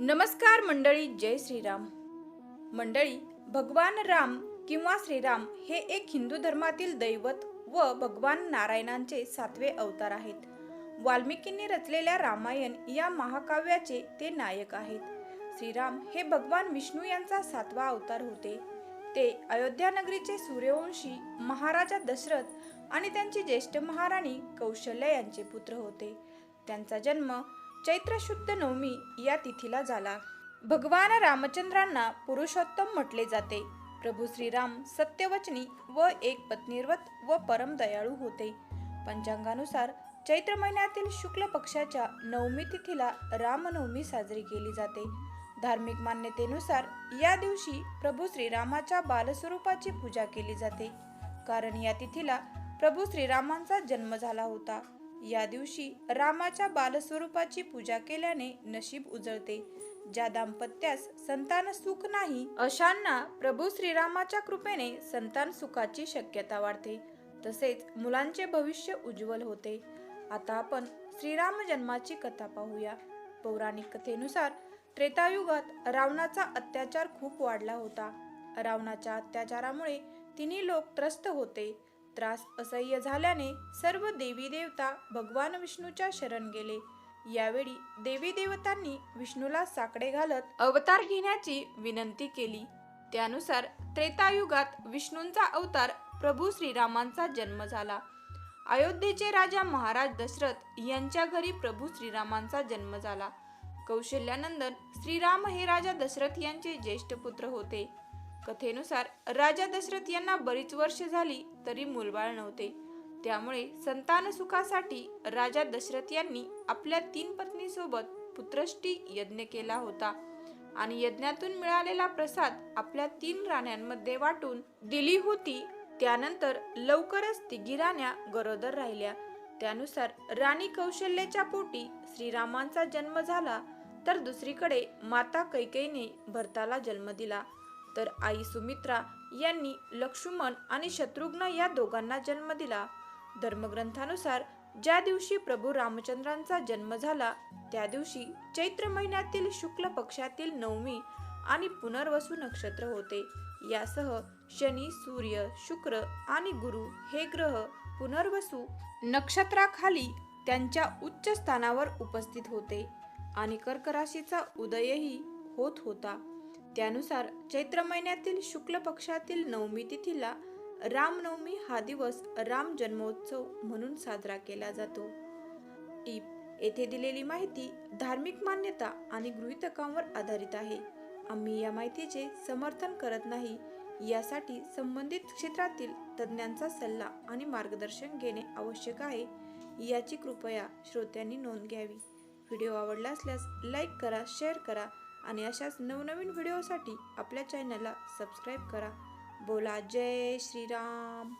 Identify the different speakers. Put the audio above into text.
Speaker 1: नमस्कार मंडळी जय श्रीराम मंडळी भगवान राम किंवा श्रीराम हे एक हिंदू धर्मातील दैवत व भगवान नारायणांचे सातवे अवतार आहेत वाल्मिकींनी रचलेल्या रामायण या महाकाव्याचे ते नायक आहेत श्रीराम हे भगवान विष्णू यांचा सातवा अवतार होते ते अयोध्या नगरीचे सूर्यवंशी महाराजा दशरथ आणि त्यांची ज्येष्ठ महाराणी कौशल्या यांचे पुत्र होते त्यांचा जन्म चैत्र शुद्ध नवमी या तिथीला झाला भगवान रामचंद्रांना पुरुषोत्तम म्हटले जाते प्रभू श्रीराम सत्यवचनी व एक पत्नीर्वत व परम दयाळू होते पंचांगानुसार चैत्र महिन्यातील शुक्ल पक्षाच्या नवमी तिथीला रामनवमी साजरी केली जाते धार्मिक मान्यतेनुसार या दिवशी प्रभू श्रीरामाच्या बालस्वरूपाची पूजा केली जाते कारण या तिथीला प्रभू श्रीरामांचा जन्म झाला होता या दिवशी रामाच्या बालस्वरूपाची पूजा केल्याने नशीब उजळते ज्या दाम्पत्यास संतान सुख नाही अशांना प्रभू श्रीरामाच्या कृपेने संतान सुखाची शक्यता वाढते तसेच मुलांचे भविष्य उज्ज्वल होते आता आपण श्रीराम जन्माची कथा पाहूया पौराणिक कथेनुसार त्रेतायुगात रावणाचा अत्याचार खूप वाढला होता रावणाच्या अत्याचारामुळे तिन्ही लोक त्रस्त होते त्रास असह्य झाल्याने सर्व देवी देवता भगवान विष्णूच्या शरण गेले यावेळी देवी देवतांनी विष्णूला साकडे घालत अवतार घेण्याची विनंती केली त्यानुसार त्रेतायुगात विष्णूंचा अवतार प्रभू श्रीरामांचा जन्म झाला अयोध्येचे राजा महाराज दशरथ यांच्या घरी प्रभू श्रीरामांचा जन्म झाला कौशल्यानंतर श्रीराम हे राजा दशरथ यांचे ज्येष्ठ पुत्र होते कथेनुसार राजा दशरथ यांना बरीच वर्ष झाली तरी मूलबाळ नव्हते त्यामुळे संतान सुखासाठी राजा दशरथ यांनी आपल्या तीन पत्नीसोबत पुत्रष्टी यज्ञ केला होता आणि यज्ञातून मिळालेला प्रसाद आपल्या तीन राण्यांमध्ये वाटून दिली होती त्यानंतर लवकरच तिघी राण्या गरोदर राहिल्या त्यानुसार राणी कौशल्याच्या पोटी श्रीरामांचा जन्म झाला तर दुसरीकडे माता कैकेने भरताला जन्म दिला तर आई सुमित्रा यांनी लक्ष्मण आणि शत्रुघ्न या दोघांना जन्म दिला धर्मग्रंथानुसार ज्या दिवशी प्रभू रामचंद्रांचा जन्म झाला त्या दिवशी चैत्र महिन्यातील शुक्ल पक्षातील नवमी आणि पुनर्वसू नक्षत्र होते यासह शनी सूर्य शुक्र आणि गुरु हे ग्रह पुनर्वसू नक्षत्राखाली त्यांच्या उच्च स्थानावर उपस्थित होते आणि कर्कराशीचा उदयही होत होता त्यानुसार चैत्र महिन्यातील शुक्ल पक्षातील नवमी तिथीला रामनवमी हा दिवस राम जन्मोत्सव म्हणून साजरा केला जातो टीप येथे दिलेली माहिती धार्मिक मान्यता आणि गृहितकांवर आधारित आहे आम्ही या माहितीचे समर्थन करत नाही यासाठी संबंधित क्षेत्रातील तज्ज्ञांचा सल्ला आणि मार्गदर्शन घेणे आवश्यक आहे याची कृपया श्रोत्यांनी नोंद घ्यावी व्हिडिओ आवडला असल्यास लाईक करा शेअर करा आणि अशाच नवनवीन व्हिडिओसाठी आपल्या चॅनलला सबस्क्राईब करा बोला जय श्रीराम